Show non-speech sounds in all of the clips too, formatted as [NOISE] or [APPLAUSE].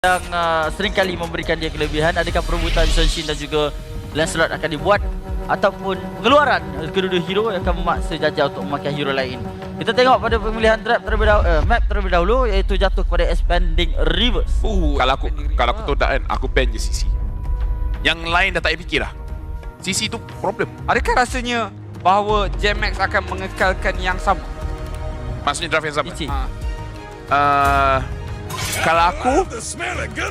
yang uh, sering kali memberikan dia kelebihan adakah perebutan Sun Shin dan juga Lancelot akan dibuat ataupun pengeluaran kedua-dua hero yang akan memaksa Jaja untuk memakai hero lain kita tengok pada pemilihan trap terlebih dahulu uh, map terlebih dahulu iaitu jatuh kepada expanding rivers Uh, Kalau aku kalau aku todak kan Aku ban je CC Yang lain dah tak payah fikir lah CC tu problem Adakah rasanya bahawa JMX akan mengekalkan yang sama? Maksudnya draft yang sama. Ha. uh, Kalau aku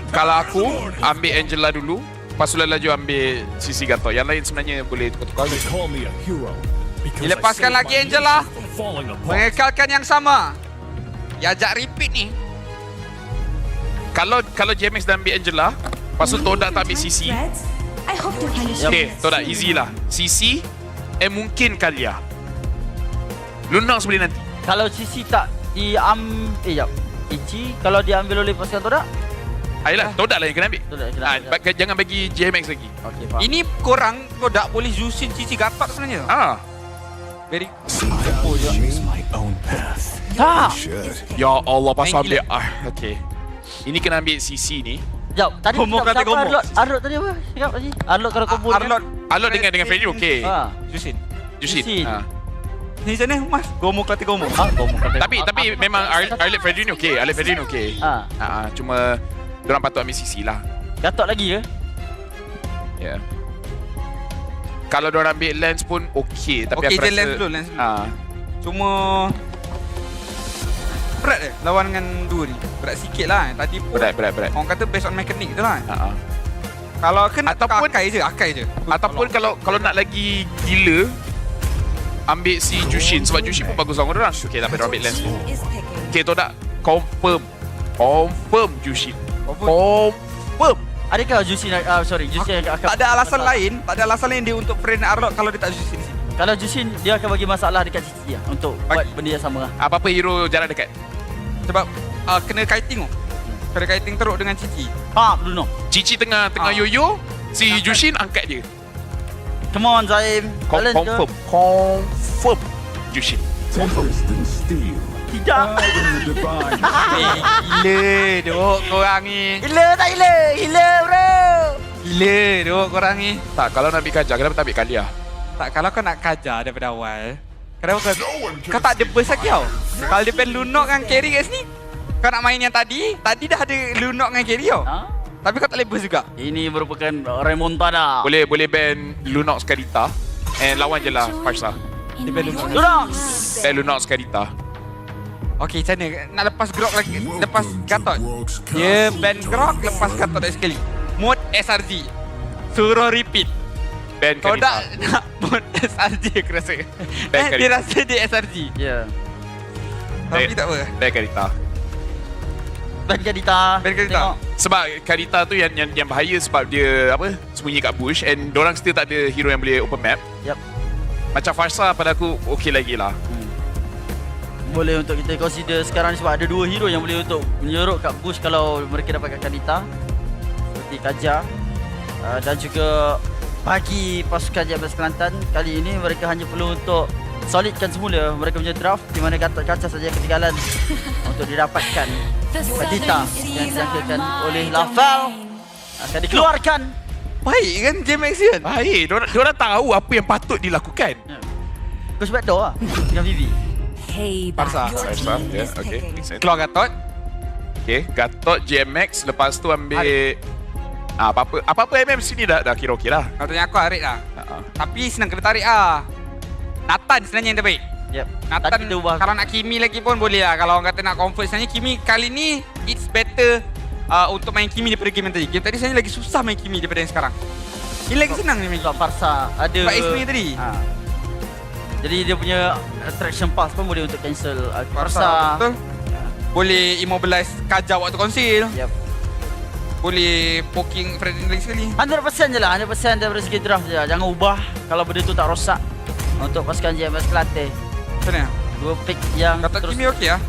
Kalau aku Ambil Angela dulu. Lepas tu laju ambil CC Gatot Yang lain sebenarnya boleh tukar-tukar. Dilepaskan lagi Angela. Mengekalkan yang sama. Ya ajak repeat ni. Kalau kalau JMX dah ambil Angela Lepas tu Todak tak ambil CC I hope to find a Okay Todak easy lah. CC Eh mungkin Kalia. Lunox boleh nanti. Kalau CC tak diam eh jap Ichi kalau diambil oleh pasukan Todak Ayolah Todak lah yang kena ambil Todak kena Ah, ambil. ba- Jangan bagi JMX lagi Okey faham Ini korang kau tak boleh Zusin Cici Gatot sebenarnya. Ah, Very own path. tak Should. Ya Allah pasal Main ambil ah, Okay Ini kena ambil CC ni Jap, tadi kata siapa. Arlot? Arlot tadi apa? Cakap tadi. Arlot kalau combo Arlot. Alot dengan dengan Freddy okey Ha. Zusin. Yusin Yusin. ha. Ni sana mas. Gomo kelati gomo. Ah, combo kata. Tapi tapi memang Ar- Arlet Freddy ni okey Arlet Freddy ni okey Ah, Ha, ha, Cuma Diorang patut ambil CC lah Gatot lagi ke? Ya yeah. Kalau diorang ambil lens pun okey Tapi Okey aku rasa lens dulu, lens dulu. ha. Cuma berat eh lawan dengan dua ni. Berat sikit lah. Tadi pun Berat berat berat orang kata based on mechanic tu lah. ha, ha. Kalau kena Ataupun- Ataupun, akai je, akai je. Ataupun kalau kalau nak lagi gila Ambil si Jushin Sebab Jushin pun bagus lawan orang Okay tapi diorang ambil lens tu Okay tu tak Confirm Confirm Jushin Confirm. Confirm Adakah Jusin uh, sorry, Jusin akan, tak ada alasan lain, tak ada alasan lain dia untuk friend Arlot kalau dia tak Zusin sini. Kalau Jusin dia akan bagi masalah dekat Cici lah untuk buat Bagi- benda yang sama lah. Apa-apa hero jarak dekat Sebab uh, kena kiting tu. Kena kiting teruk dengan Cici. Faham Bruno? Cici tengah tengah Ah. yoyo Si. Jushin angkat dia Come on Zaim. Con- ke? Confirm Confirm Jushin Tempest and steel. Tidak. Eh, [LAUGHS] gila duk korang ni. Gila tak gila? Gila bro. Gila duk korang ni. Tak kalau nak ambil kajar Kenapa tak ambil Kalia Tak, kalau kau nak kajar daripada awal. Kenapa kau, kau tak ada burst lagi tau. Kalau dia pen Lunok dengan carry kat sini. Kau nak main yang tadi. Tadi dah ada Lunok dengan carry tau. Ha? Tapi kau tak boleh burst juga. Ini merupakan remontada. Boleh boleh ban Lunox Karita And lawan je lah Farsa Dia pen Lunok. Lunox. Ban Lunox Karita Okay, macam mana? Nak lepas Grok lagi. Lepas Gatot. Dia ban Grok, lepas Gatot lagi sekali. Mode SRG. Suruh repeat. Ban Kau Karita tak nak [LAUGHS] mode SRG aku rasa. Ban Eh, dia Karita rasa dia SRG. Ya. Tapi Ban- tak apa. Ban Karita Ban Kadita. Ban Kadita. Tengok. Sebab Karita tu yang, yang yang bahaya Sebab dia Apa Sembunyi kat bush And dorang still tak ada Hero yang boleh open map Yap. Macam Farsa pada aku Okay lagi lah Boleh untuk kita consider sekarang sebab ada dua hero yang boleh untuk menyerut kat bush kalau mereka dapatkan Kadita. Seperti Kaja. Uh, dan juga bagi pasukan JMS Kelantan kali ini mereka hanya perlu untuk solidkan semula mereka punya draft di mana Gatot Kaca saja ketinggalan [LAUGHS] untuk didapatkan Kadita yang dijangkakan oleh Lafal akan dikeluarkan. Baik kan game action? Baik Diorang, diorang tahu Apa yang patut dilakukan Coach backdoor lah dengan Vivi. Farsa. Farsa Ya okay Keluar Gatot. Okay Gatot GMX Lepas tu ambil Ah, apa-apa apa-apa MM sini dah dah kira okey lah. Kau tanya aku Arik lah. Ha. Tapi senang kena tarik ah. Nathan sebenarnya yang terbaik. Yep. Nathan Tadi kita ubah kalau nak Kimi lagi pun boleh lah. Kalau orang kata nak comfort sebenarnya Kimi kali ni it's better uh, untuk main Kimi daripada game yang tadi. Game tadi sebenarnya lagi susah main Kimi daripada yang sekarang. Ini lagi senang ni main sebab Kimi. Farsa ada Sebab punya tadi. Ha. Jadi dia punya attraction pass pun boleh untuk cancel uh, Farsa. Betul. Boleh immobilize Kaja waktu conceal. Yep. Boleh poking Freddy lagi sekali. 100% je lah 100% daripada segi draft je Jangan ubah Kalau benda tu tak rosak Untuk pasukan JMS Kelantan Mana? Dua pick yang Kata terus Kimi okey lah.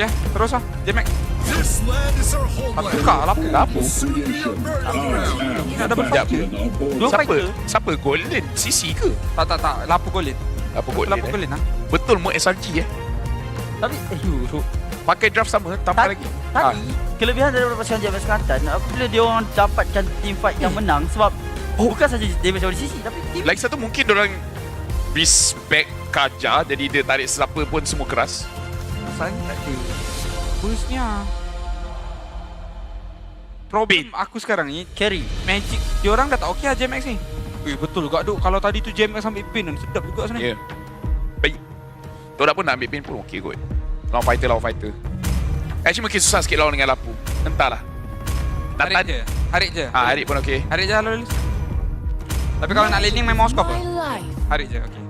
Ya, terus lah. J-Max. This land is our Tapi homeland. tukar lah. Apa? Ada. Dua Siapa? Siapa golden? CC ke? Tak, tak, tak. Lapu golin. Apa golden? Lapu Eh? golin lah. Betul mu SRG eh? Tapi eh, pakai draft sama tambah Tadi, lagi. tadi kelebihan daripada pasukan JMS Kelantan apabila dia orang dapatkan team fight yang menang sebab oh. bukan saja damage dari sisi tapi team Lagi satu mungkin orang respect Kaja jadi dia tarik siapa pun semua keras. Tak ada Burstnya Problem aku sekarang ni carry. Magic Diorang dah tak okey lah JMX ni Eh betul juga duk Kalau tadi tu JMX ambil pin kan Sedap juga sebenarnya Ya. Yeah. Baik. Todak pun nak ambil pin pun okey kot. Lawan fighter lawan fighter. Actually mungkin susah sikit lawan dengan Lapu. Entahlah. Harik je Harik je Ah, Harik pun okey. Harik je lalu Tapi kalau nak laning main mouse apa? My life. Harik je okey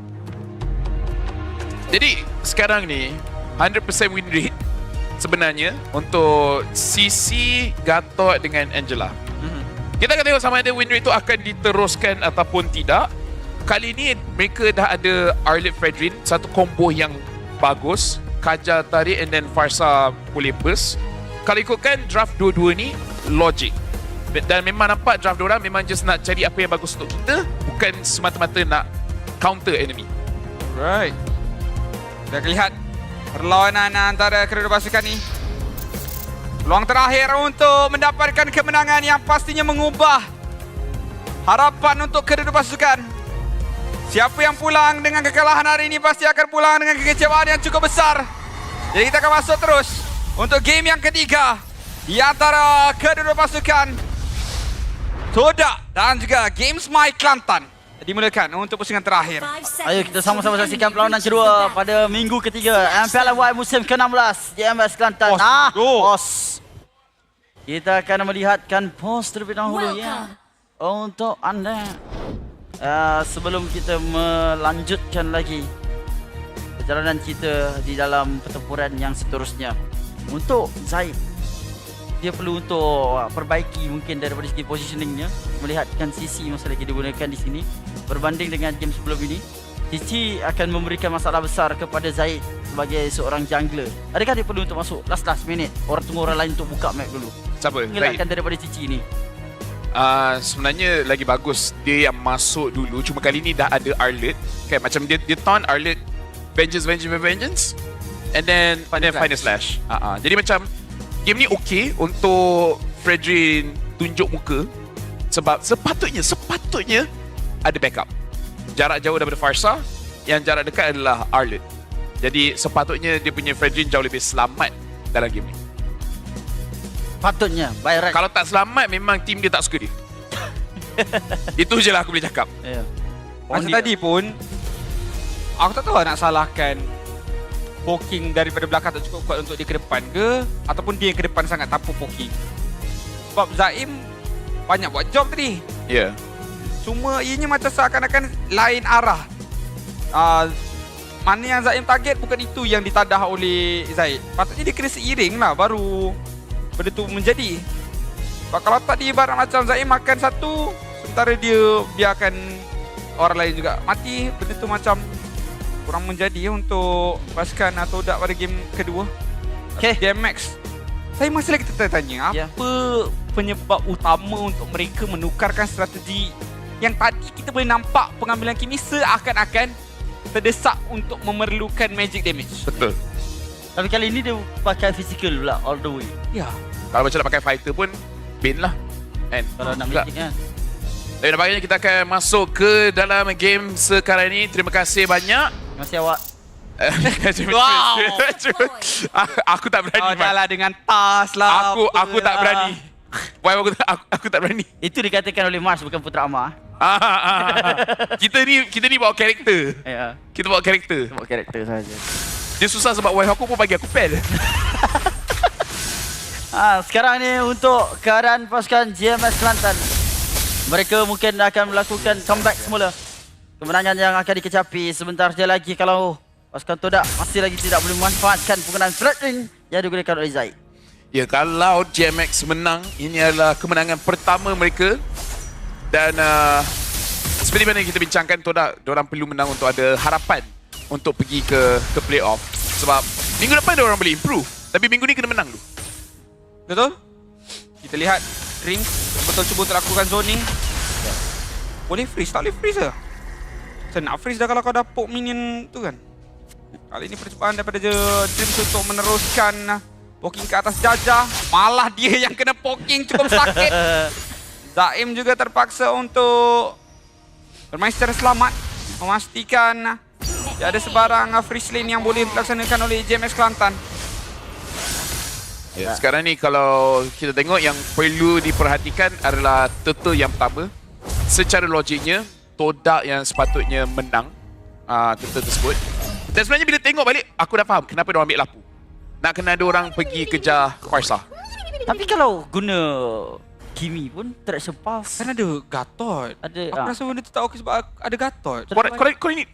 Jadi sekarang ni 100% win rate sebenarnya untuk CC Gatot dengan Angela. Mhm. Kita akan tengok sama ada win rate tu akan diteruskan ataupun tidak. Kali ni mereka dah ada Arlit Fredrin, satu combo yang bagus. Kaja tarik and then Farsa boleh burst. Kalau ikutkan draft dua-dua ni, logic. Dan memang nampak draft diorang memang just nak cari apa yang bagus untuk kita. Bukan semata-mata nak counter enemy. Right Dah lihat Perlawanan antara kedua pasukan ni Peluang terakhir untuk mendapatkan kemenangan yang pastinya mengubah harapan untuk kedua pasukan. Siapa yang pulang dengan kekalahan hari ini pasti akan pulang dengan kekecewaan yang cukup besar. Jadi kita akan masuk terus untuk game yang ketiga di antara kedua pasukan Todak dan juga Games My Kelantan. Dimulakan untuk pusingan terakhir. Ayo kita sama-sama saksikan perlawanan kedua pada minggu ketiga MPLY musim ke-16 JMS Kelantan. Pos ah, pos. Kita akan melihatkan pos terlebih dahulu ya. Untuk anda. Uh, sebelum kita melanjutkan lagi perjalanan kita di dalam pertempuran yang seterusnya. Untuk Zaid dia perlu untuk uh, perbaiki mungkin daripada segi positioningnya melihatkan sisi masa lagi digunakan di sini berbanding dengan game sebelum ini. Cici akan memberikan masalah besar kepada Zaid sebagai seorang jungler adakah dia perlu untuk masuk last last minute? Orang tunggu orang lain untuk buka map dulu. Siapa? Zaid. daripada Cici ni. Uh, sebenarnya lagi bagus dia yang masuk dulu. Cuma kali ni dah ada Arlet kan macam dia dia taunt Arlet vengeance vengeance vengeance. And then and then final slash. Uh -uh. Jadi macam game ni okey untuk Fredrin tunjuk muka sebab sepatutnya sepatutnya ada backup. Jarak jauh daripada Farsa yang jarak dekat adalah Arlet. Jadi sepatutnya dia punya Fredrin jauh lebih selamat dalam game ni. patutnya by right Kalau tak selamat memang tim dia tak suka dia. [LAUGHS] Itu je lah aku boleh cakap. yeah. Masa dia- tadi pun Aku tak tahu nak salahkan Poking daripada belakang tak cukup kuat untuk dia ke depan ke Ataupun dia yang ke depan sangat tanpa poking Sebab Zaim Banyak buat job tadi Ya. Yeah. Cuma ianya macam seakan-akan lain arah uh, Mana yang Zaim target bukan itu yang ditadah oleh Zaid Patutnya dia kena seiring lah baru Benda tu menjadi Sebab kalau tak dia ibarat macam Zaim makan satu Sementara dia biarkan orang lain juga mati Benda tu macam kurang menjadi untuk pasukan atau dak pada game kedua Okay. Game Max Saya masih lagi tertanya Ya. Apa penyebab utama untuk mereka menukarkan strategi Yang tadi kita boleh nampak pengambilan kimi seakan-akan Terdesak untuk memerlukan magic damage Betul. tapi kali ini dia pakai physical pula all the way Ya Kalau macam nak pakai fighter pun Bin lah. Kan? kalau nak magic kan Tapi nampaknya kita akan masuk ke dalam game sekarang ini. Terima kasih banyak. Kasih awak [LAUGHS] Wow. [LAUGHS] [LAUGHS] aku tak berani. Oh lah dengan tas lah Aku aku tak apalah. berani. Why aku, aku, aku tak berani. itu dikatakan oleh Mars bukan Putra Amar Ah, ah, ah. kita ni kita ni bawa karakter. ya Kita bawa karakter. sebab karakter saja Dia susah sebab wife aku pun bagi aku pen. Ha, sekarang ni untuk keadaan pasukan GMS Kelantan. Mereka mungkin akan melakukan comeback semula. Kemenangan yang akan dikecapi sebentar je lagi kalau pasukan Todak masih lagi tidak boleh memanfaatkan penggunaan threatening yang digunakan oleh Zaid. Ya kalau GMX menang ini adalah kemenangan pertama mereka dan uh, seperti mana yang kita bincangkan Todak orang perlu menang untuk ada harapan untuk pergi ke ke playoff sebab minggu depan orang boleh improve tapi minggu ni kena menang dulu. Betul? Kita lihat Ring betul cuba untuk lakukan zoning. Boleh freeze, tak boleh freeze ke? Macam nak freeze dah kalau kau dah poke minion tu kan? Kali ini percobaan daripada je Dreams untuk meneruskan uh, poking ke atas Jaja. Malah dia yang kena poking cukup sakit. [LAUGHS] Zaim juga terpaksa untuk bermain secara selamat. Memastikan uh, tidak ada sebarang uh, free lane yang boleh dilaksanakan oleh JMX Kelantan. Ya, sekarang ni kalau kita tengok yang perlu diperhatikan adalah turtle yang pertama. Secara logiknya, Todak yang sepatutnya menang uh, turtle tersebut. Dan sebenarnya bila tengok balik, aku dah faham kenapa dia ambil lapu. Nak kena ada orang pergi kejar Farsa. Tapi kalau guna Kimi pun traction pass. Kan ada Gatot. Ada, Aku ah. rasa benda tu tak okey sebab ada Gatot. Korang, korang, korang ni,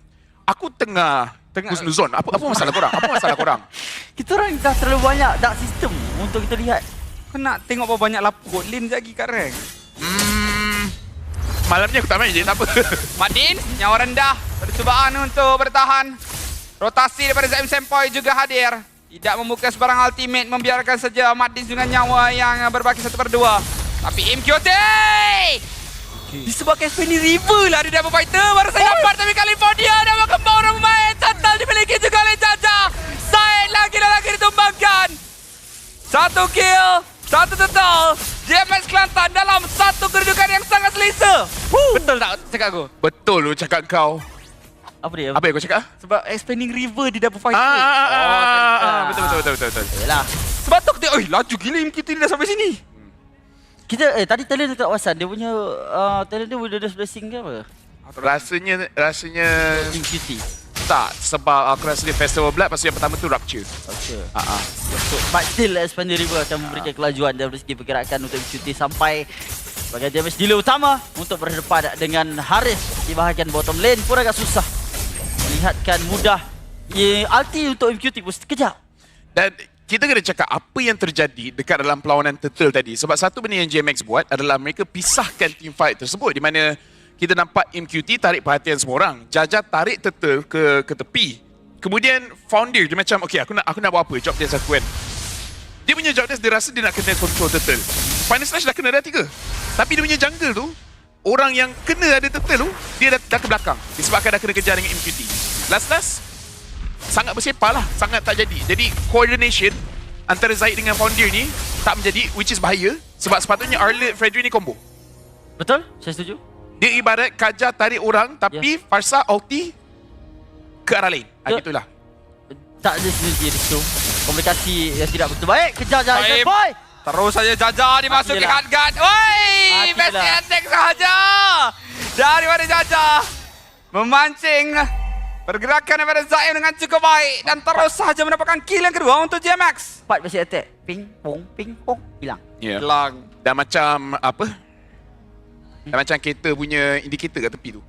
aku tengah Tengah- husnuzon. Apa apa masalah korang? Apa masalah korang? [LAUGHS] Kita orang dah terlalu banyak dark system untuk kita lihat. Kau nak tengok berapa banyak lapu bot lane lagi kat rank. Hmm, malam ni aku tak main je, tak apa. [LAUGHS] Madin, nyawa rendah. Percubaan untuk bertahan. Rotasi daripada Zaim Sempoy juga hadir. Tidak membuka sebarang ultimate, membiarkan saja Madin dengan nyawa yang berbaki satu per dua. Tapi MQT! Disebabkan Spenny River lah di Double Fighter. Baru saya dapat tapi California dah berkembang orang pemain. Cantal dimiliki juga oleh Jaja. Zaid lagi dan lagi ditumbangkan. Satu kill, satu total. Betul tak cakap aku? Betul lu cakap kau. Apa dia? Apa yang kau cakap? Sebab expanding river di Double Ah, Fighter. ah, ah, ah, ah, ah. betul, betul, betul, betul, betul. Yalah. Sebab tu kita, oi laju gila MKT dah sampai sini. Kita eh tadi talent dia tak wasan. Dia punya uh, talent dia Wilderness Blessing ke apa? Rasanya, rasanya QT. tak. Sebab aku rasa dia Festival Blood, pasal yang pertama tu Rupture. Okay. Ah, ah. But still Expander River akan memberikan kelajuan dari segi pergerakan untuk cuti sampai sebagai damage dealer utama untuk berhadapan dengan Haris di bahagian bottom lane pun agak susah melihatkan mudah ulti untuk MQT pun sekejap Dan kita kena cakap apa yang terjadi dekat dalam perlawanan Turtle tadi. Sebab satu benda yang JMX buat adalah mereka pisahkan team fight tersebut di mana kita nampak MQT tarik perhatian semua orang. Jaja tarik Turtle ke ke tepi. Kemudian Founder dia macam okay aku nak aku nak buat apa job desk aku kan. Dia punya job dia rasa dia nak kena control Turtle. Final Slash dah kena dah tiga. Tapi dia punya jungle tu orang yang kena ada Turtle tu dia dah, dah ke belakang. Disebabkan dah kena kejar dengan MQT. Last-last sangat bersepah lah. Sangat tak jadi. Jadi coordination antara Zaid dengan Founder ni tak menjadi which is bahaya. Sebab sepatutnya Arlet Fredry ni combo. Betul? Saya setuju. Dia ibarat kajar tarik orang tapi yeah. Farsa ulti ke arah lain. Ha, Ya. gitulah. Tak ada sinergi di situ. Komunikasi yang tidak betul. Baik kejar jalan boy Terus saja Jaja dimasuki Matilah. hard guard. Oi, Matilah. best attack sahaja. Daripada Jaja. Memancing pergerakan daripada Zaim dengan cukup baik dan terus saja mendapatkan kill yang kedua untuk JMX. Empat basic attack ping pong ping pong hilang yeah. Hilang. dan macam apa dan macam kereta punya indicator kat tepi tu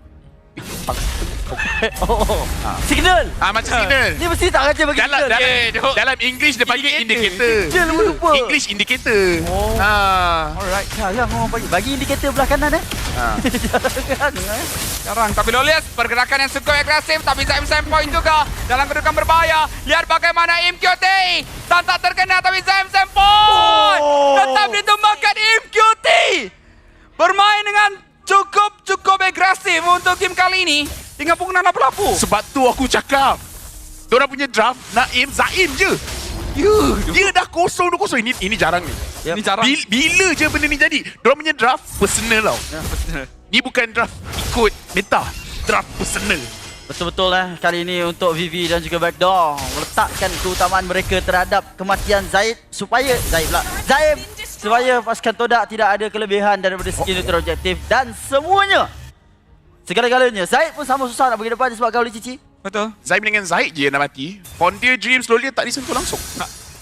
[LAUGHS] oh signal ah macam signal ni mesti tak raja bagi dalam signal dalam, Eh, duk. dalam English dia panggil indicator Dia lupa lupa English indicator Oh. ah Alright, jarang orang bagi. Bagi indikator belah kanan eh. ah [LAUGHS] jarang eh. Sekarang tapi Lolius pergerakan yang cukup agresif tapi Zaim Zaim point juga dalam kedudukan berbahaya. Lihat bagaimana MQT. Tak tak terkena tapi Zaim Zaim point. Oh. Tetap ditumbangkan MQT. Bermain dengan cukup cukup agresif untuk game kali ini dengan penggunaan lapu-lapu. Sebab tu aku cakap. Diorang punya draft Naim Zaim je. Ya. Dia dah kosong tu kosong. Ini ini jarang ni. Yep. Ini jarang. bila, bila je benda ni jadi? Diorang punya draft Personal tau. Ni bukan draft Ikut meta. Draft personal. Betul-betul eh kali ini untuk Vivi dan juga Backdoor meletakkan keutamaan mereka terhadap kematian Zaid supaya Zaid pula Zaid supaya pasukan Todak tidak ada kelebihan daripada segi neutral objektif dan semuanya segala-galanya Zaid pun sama susah nak pergi depan disebabkan oleh Cici Betul. Zaim dengan Zaid je yang nak mati Frontier Dreams Lolian tak disentuh langsung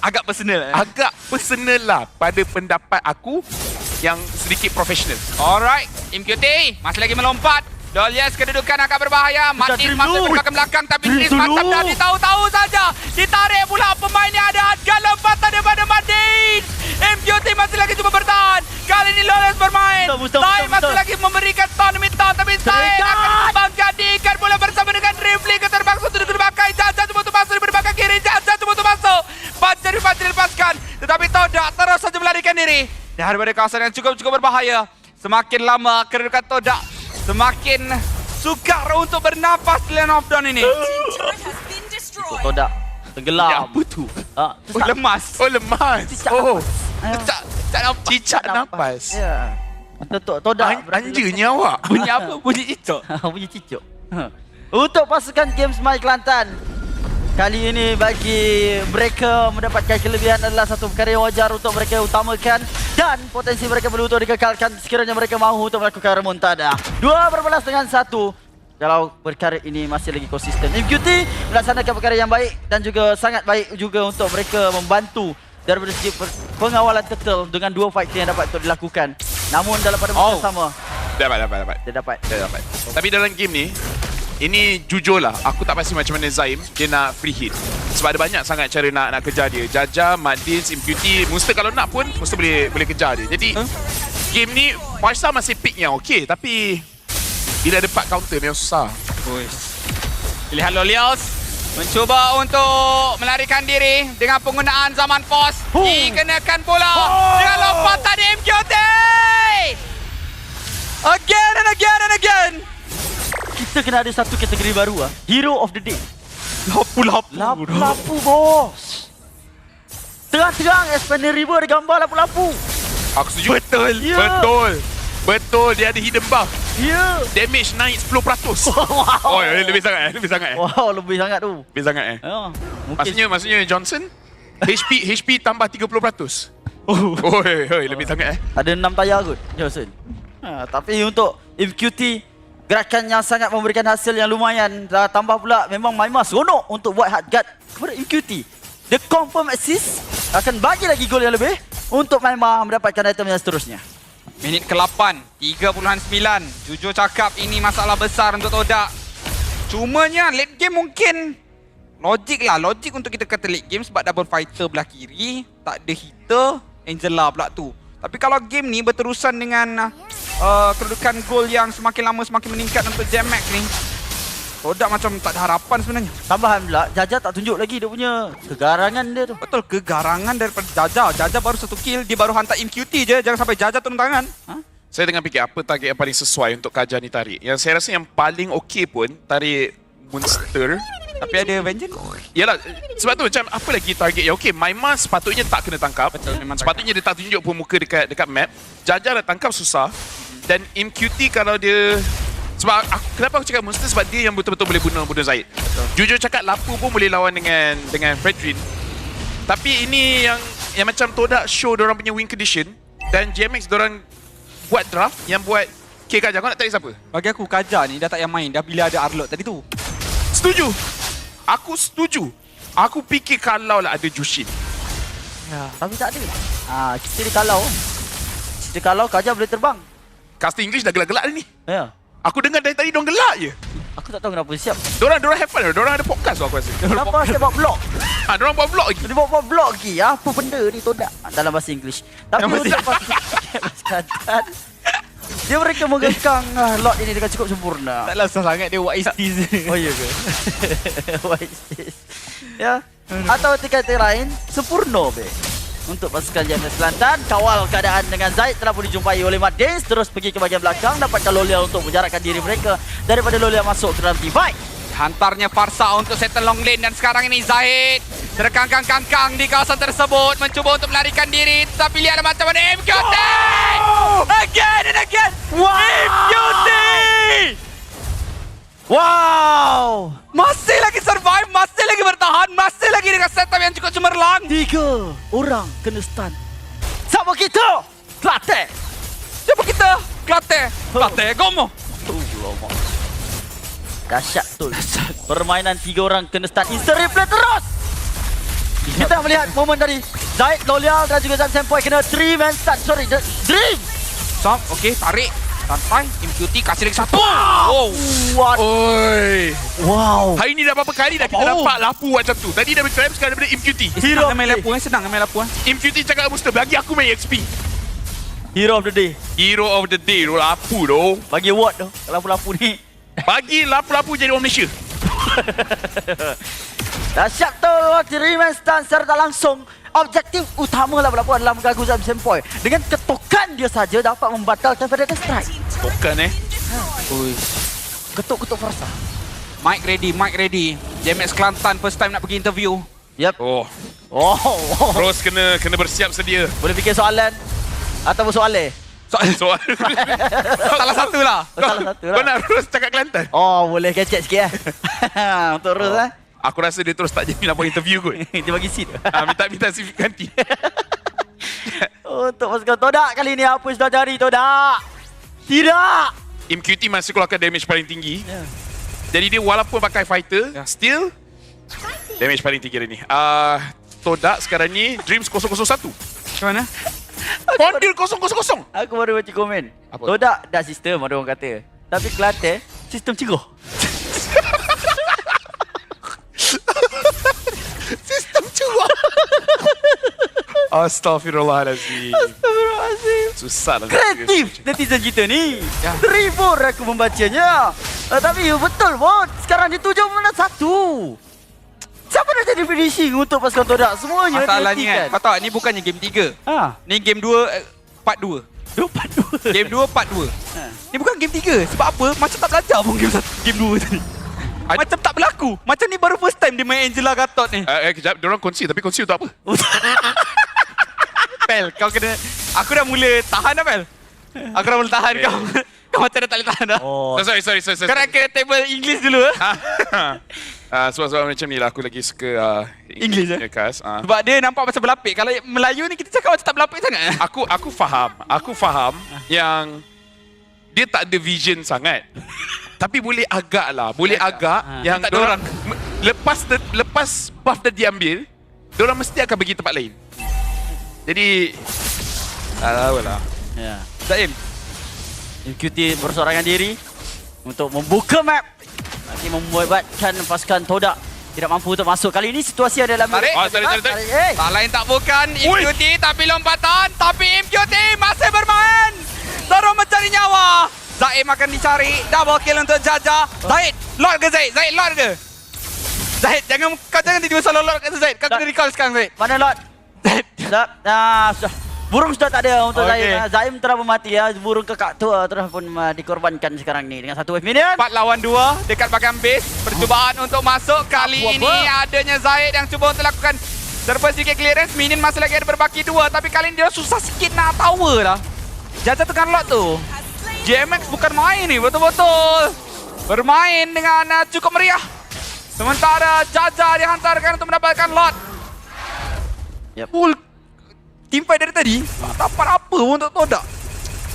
Agak personal. Eh? Agak personal lah Pada pendapat aku Yang sedikit profesional Alright, MQT masih lagi melompat. Dolias kedudukan agak berbahaya. Martin Dream masuk dulu. ke belakang tapi Dream Chris macam dah ditahu-tahu saja. Ditarik pula pemain yang ada Adgan lompatan daripada Martin. MQT masih lagi cuba bertahan. Kali ini Lawrence bermain. Betul, daripada kawasan yang cukup-cukup berbahaya. Semakin lama kedudukan Todak semakin sukar untuk bernafas di lane of down ini. untuk Todak tenggelam. Ya, apa tu? Ha, Oh, lemas. Oh, lemas. Cicak Oh, Ah. cicak, cicak nampas. Cicak nampas. Ya. Untuk Todak. An- Anjanya awak. [LAUGHS] Bunyi apa? Bunyi cicok. [LAUGHS] Bunyi cicuk. Ha. Untuk pasukan Games My Kelantan. Kali ini bagi mereka mendapatkan kelebihan adalah satu perkara yang wajar untuk mereka utamakan dan potensi mereka perlu untuk dikekalkan sekiranya mereka mahu untuk melakukan remontada. Dua berbalas dengan satu. Kalau perkara ini masih lagi konsisten. MQT melaksanakan perkara yang baik dan juga sangat baik juga untuk mereka membantu daripada segi pengawalan turtle dengan dua fight yang dapat untuk dilakukan. Namun dalam pada masa Oh. sama, Dapat, dapat, dapat. dia dapat. Dah dapat. Tapi dalam game ni, ini jujur lah, aku tak pasti macam mana Zaim dia nak free hit. Sebab ada banyak sangat cara nak nak kejar dia. Jaja, Madins, Impunity, Monster kalau nak pun Monster boleh boleh kejar dia. Jadi Huh? game ni Farsa masih pick yang okey tapi bila ada part counter memang susah. Uish. Pilihan Lolios mencuba untuk melarikan diri dengan penggunaan zaman pos. Huh. Dikenakan bola Oh. dengan lompatan MQT. Again and again and again. Kita kena ada satu kategori baru ah. Hero of the day. Lapu-lapu. Lapu-lapu bos. Terang-terang Expander River ada gambar lapu-lapu. Aku setuju. Betul. Ya. Betul. Betul dia ada hidden buff. Ya. Damage naik 10%. [LAUGHS] Wow. Oh, lebih sangat eh, lebih sangat eh. Wow, lebih sangat tu. Lebih sangat eh. Ya. Mungkin Maksudnya maksudnya Johnson HP HP [LAUGHS] tambah 30%. Oh, oi, oi, lebih sangat eh. ada 6 tayar kot Johnson. Ha, tapi untuk MQT gerakan yang sangat memberikan hasil yang lumayan Dah tambah pula memang Maima seronok untuk buat hard guard kepada MQT. The confirm assist akan bagi lagi gol yang lebih untuk Maima mendapatkan item yang seterusnya. Minit ke-8, 3.9. Jujur cakap ini masalah besar untuk Todak. Cumanya late game mungkin logik lah. Logik untuk kita kata late game sebab double fighter belah kiri. Tak ada hitter, Angela pula tu. Tapi kalau game ni berterusan dengan uh, kedudukan gol yang semakin lama semakin meningkat untuk Jam-Max ni. Todak macam tak ada harapan sebenarnya. Tambahan pula, Jaja tak tunjuk lagi dia punya kegarangan dia tu. Betul kegarangan daripada Jaja. Jaja baru satu kill, dia baru hantar MQT je. Jangan sampai Jaja turun tangan. Ha? Saya tengah fikir apa target yang paling sesuai untuk Kaja ni tarik. Yang saya rasa yang paling okey pun tarik Monster. Tapi ada Vengeance. Yalah, sebab tu macam apa lagi target yang okey. Maima sepatutnya tak kena tangkap. Betul, memang Sepatutnya dia tak tunjuk pun muka dekat dekat map. Jaja dah tangkap susah. Dan MQT kalau dia sebab aku, kenapa aku cakap monster sebab dia yang betul-betul boleh bunuh bunuh Zaid. Jujur cakap Lapu pun boleh lawan dengan dengan Fredrin. Tapi ini yang yang macam Todak show orang punya win condition dan GMX orang buat draft yang buat K Kaja. Kau nak tarik siapa? Bagi aku Kaja ni dah tak payah main dah bila ada Arlot tadi tu. Setuju. Aku setuju. Aku fikir kalau lah ada Jushin. Ya, tapi tak ada. Ah, kita dia kalau. Kita kalau Kaja boleh terbang. Casting English dah gelak-gelak ni. Ya. Aku dengar dari tadi diorang gelak je. Aku tak tahu kenapa siap. Diorang, diorang have fun. Diorang ada podcast tu aku rasa. Kenapa saya buat vlog? Ha, [LAUGHS] diorang buat vlog lagi. Dia buat, buat vlog lagi. Apa benda ni Todak? Dalam bahasa Inggeris. Tapi Dalam bahasa dia mereka mengekang uh, lot ini dengan cukup sempurna. Taklah susah sangat dia what is this. Oh iya ke? What is this? Ya. Atau kata lain, sempurna be. Untuk pasukan James Kelantan, kawal keadaan dengan Zaid telah pun dijumpai oleh Mat Dins terus pergi ke bahagian belakang dapatkan Lolia untuk menjarakkan diri mereka daripada Lolia masuk ke dalam fight. Hantarnya Farsa untuk settle long lane dan sekarang ini Zahid terkangkang-kangkang di kawasan tersebut mencuba untuk melarikan diri tapi lihat macam mana MQT again and again! Wow! MQT Wow! masih lagi survive masih lagi bertahan masih lagi dengan setup yang cukup cemerlang Tiga orang kena stun. Sama kita! Klatek! siapa kita Klate Klate Gomo Alamak. Dahsyat betul. Permainan tiga orang kena stun instant replay terus. Kita melihat momen tadi. Zaid, Lolia dan juga Zan Sempoi kena 3 man stun. Sorry, Dream. Stop okay tarik santai MQT kasih lagi satu wow What? Oi. Wow. Hari ni dah berapa kali dah kita Oh. nampak Lapu macam tu. Tadi dah bertrap sekarang daripada MQT. Senang main lapu eh Senang main lapu eh MQT cakap Musta bagi aku main XP. Hero of the day. Hero of the day tu Lapu tu. Bagi award tu. Lapu-lapu ni. Bagi Lapu-Lapu jadi orang Malaysia. [LAUGHS] Dahsyat betul. 3 man stun secara tak langsung. Objektif utama lapu-lapu adalah mengganggu Zan Sempoi. Dengan ketukan dia saja dapat membatalkan Predator Strike. Bukan eh. Ketuk-ketuk Farsa. Mic ready Mic ready JMX Kelantan first time nak pergi interview. Yep. Oh, Oh, oh. Rose kena kena bersiap sedia. Boleh fikir soalan ataupun soalan. Soal Soal [LAUGHS] salah satu lah. Salah satu Kau lah. nak Rose cakap Kelantan? Oh, boleh kecek sikit eh. [LAUGHS] Untuk Rose eh. Aku rasa dia terus tak jadi nak buat interview kot. [LAUGHS] Dia bagi seat. Ah, minta minta CV ganti. [LAUGHS] Untuk pasukan Todak kali ni apa sudah cari Todak? Tidak. MQT masih keluarkan damage paling tinggi. Ya. Jadi dia walaupun pakai fighter, Ya. still damage paling tinggi hari ni. Ah, Todak sekarang ni Dreams 001. Macam mana? [LAUGHS] Pondil 000. Aku baru baca komen. Apa? Todak dah sistem ada orang kata. Tapi Kelantan sistem cegoh. Sistem cuak. [LAUGHS] Astaghfirullahalazim. Astagfirullahaladzim. Susah lah. Kreatif netizen kita ni. Ya. Terhibur aku membacanya. Uh, tapi betul bot. Sekarang dia tujuh mana satu. Siapa nak jadi finishing untuk pasukan Todak? Semuanya Masalahnya kan, kau tahu ni bukannya game 3. Ha. Ni game 2 eh, part 2. Empat dua. Game 2 part 2. Ha. Ni bukan game 3. Sebab apa? Macam tak belajar pun game 1, game 2 tadi. Ad- Macam tak berlaku. Macam ni baru first time dia main Angela Gatot ni. Eh, eh, kejap. Diorang kunci. Tapi kunci untuk apa? [LAUGHS] Pel, kau kena Aku dah mula tahan dah Pel. Aku dah mula tahan Okay. kau. [LAUGHS] Kau macam dah tak boleh tahan dah. Oh. Sorry, sorry, sorry. sorry. Kau nak ke table English dulu eh? Ah, [LAUGHS] sebab-sebab macam ni lah aku lagi suka uh, English, eh? Kas. Ah. Sebab dia nampak macam berlapik. Kalau Melayu ni kita cakap macam tak berlapik sangat. eh? Aku aku faham. Aku faham yang dia tak ada vision sangat. Tapi boleh agak lah. Boleh agak Ah. yang Tak dorang, lepas the, lepas buff dah diambil, diorang mesti akan pergi tempat lain. Jadi tak tahu lah. Ya. Zaim. MQT bersorangan diri untuk membuka map. Nanti membuatkan pasukan Todak tidak mampu untuk masuk. Kali ini situasi adalah Tarik. Oh, tarik, tarik, tarik. Eh, Tak lain tak bukan Ui. MQT tapi lompatan. Tapi MQT masih bermain. Terus mencari nyawa. Zaim akan dicari. Double kill untuk Jaja. Zaid. Lord ke Zaid? Zaid Lord ke? Zaid jangan kau jangan tiba-tiba salah Lord kata Zaid. Kau kena recall sekarang Zaid. mana Lord? Zaid. Dah, sudah. Burung sudah tak ada untuk Okey. Zaim. Ah, Zaim telah mati ya. Burung kekak tua telah pun uh, dikorbankan sekarang ni dengan satu wave minion. 4 lawan 2 dekat bahagian base. Percubaan untuk masuk. Kali Apa-apa. ini adanya Zaid yang cuba untuk lakukan serba sedikit clearance. Minion masih lagi ada berbaki dua. Tapi kali ini dia susah sikit nak tower lah. Jaja tekan lot tu. JMX bukan main ni betul-betul. Bermain dengan uh, cukup meriah. Sementara Jaja dihantarkan untuk mendapatkan lot. Yep. Full team fight dari tadi tak dapat apa pun untuk Todak.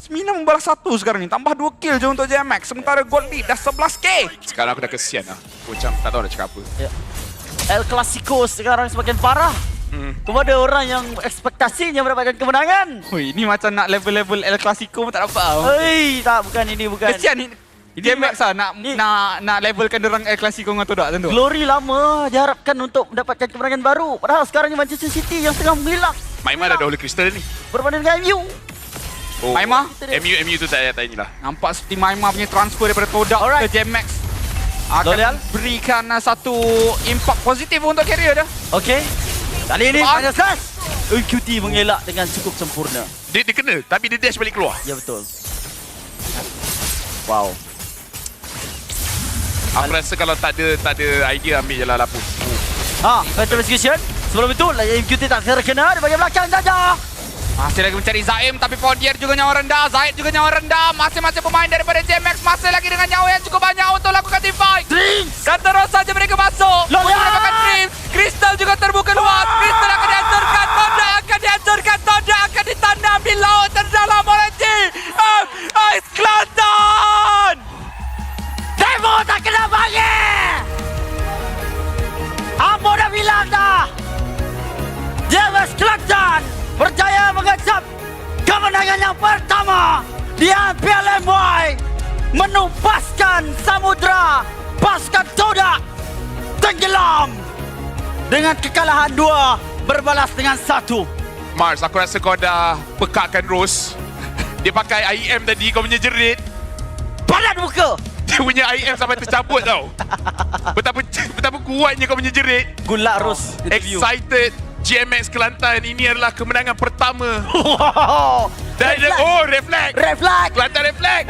9 membalas 1 sekarang ni. Tambah 2 kill je untuk JMX. Sementara gold lead dah 11k. Sekarang aku dah kesian lah. Aku macam tak tahu nak cakap apa. Ya. El Clasico sekarang semakin parah Hmm. kepada orang yang ekspektasinya mendapatkan kemenangan. Hui, ni macam nak level-level El Clasico pun tak dapat. tau. Hei, tak bukan ini bukan. Kesian ni. JMX lah nak, Ni- nak, nak levelkan orang El Clasico dengan Todak tentu. Glory lama diharapkan untuk mendapatkan kemenangan baru. Padahal sekarang ni Manchester City yang sedang menghilang Maimah dah dahulu kristal ni. berbanding dengan MU. Oh. Maimah? MU MU tu tak payah tanya lah. Nampak seperti Maima punya transfer daripada Todak Alright. ke JMX. Akan Dolial? berikan uh, satu impak positif untuk karier dia. Okey. Kali ini final slash. UQT mengelak dengan cukup sempurna. Dia, dia kena tapi dia dash balik keluar. Ya betul. Wow. Aku rasa kalau tak ada tak ada idea ambil je lah lapu. Ha, Phantom Execution. Sebelum itu, MQT tak terkena di bahagian belakang saja. Masih lagi mencari Zaim tapi Pondier juga nyawa rendah. Zaid juga nyawa rendah. Masing-masing pemain daripada JMX masih lagi dengan nyawa yang cukup banyak untuk lakukan team fight. Drinks. Dan terus saja mereka masuk. Ya. mendapatkan Dream. Crystal juga terbuka luas. Crystal akan dihancurkan. Toda akan dihancurkan. Toda akan ditanam di laut terdalam oleh G. M. Ice Kelantan. Demo tak kena bagi. Di IPL MY menupaskan samudra pasukan Todak tenggelam dengan kekalahan dua berbalas dengan satu. Mars, aku rasa kau dah pekakkan Rose. Dia pakai IM tadi kau punya jerit. Padat muka. Dia punya IM sampai tercabut tau. [LAUGHS] Betapa betapa kuatnya kau punya jerit. Gulak Ros. Excited. GMX Kelantan ini adalah kemenangan pertama. [LAUGHS] Dan flag. oh, reflect. Flag. Kelantan reflect.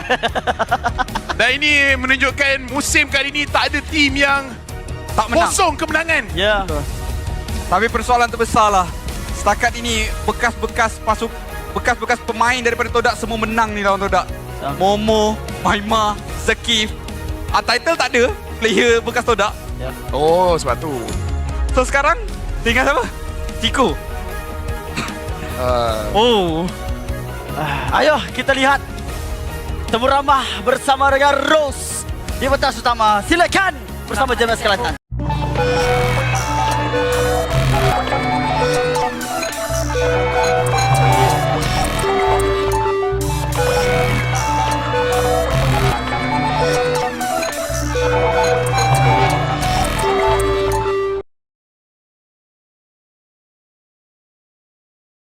[LAUGHS] Dan ini menunjukkan musim kali ini tak ada tim yang tak menang. Kosong kemenangan. Ya. Tapi persoalan terbesar lah. Setakat ini bekas-bekas pasuk bekas-bekas pemain daripada Todak semua menang ni lawan Todak. Ah. Momo, Maima, Zakif. Ah, title tak ada player bekas Todak. Ya. Oh, sebab tu. So sekarang tinggal siapa? Tiko. Uh, Oh. Ah, ayo kita lihat temu ramah bersama dengan Rose di pentas utama. Silakan bersama Jemaah Kelatan.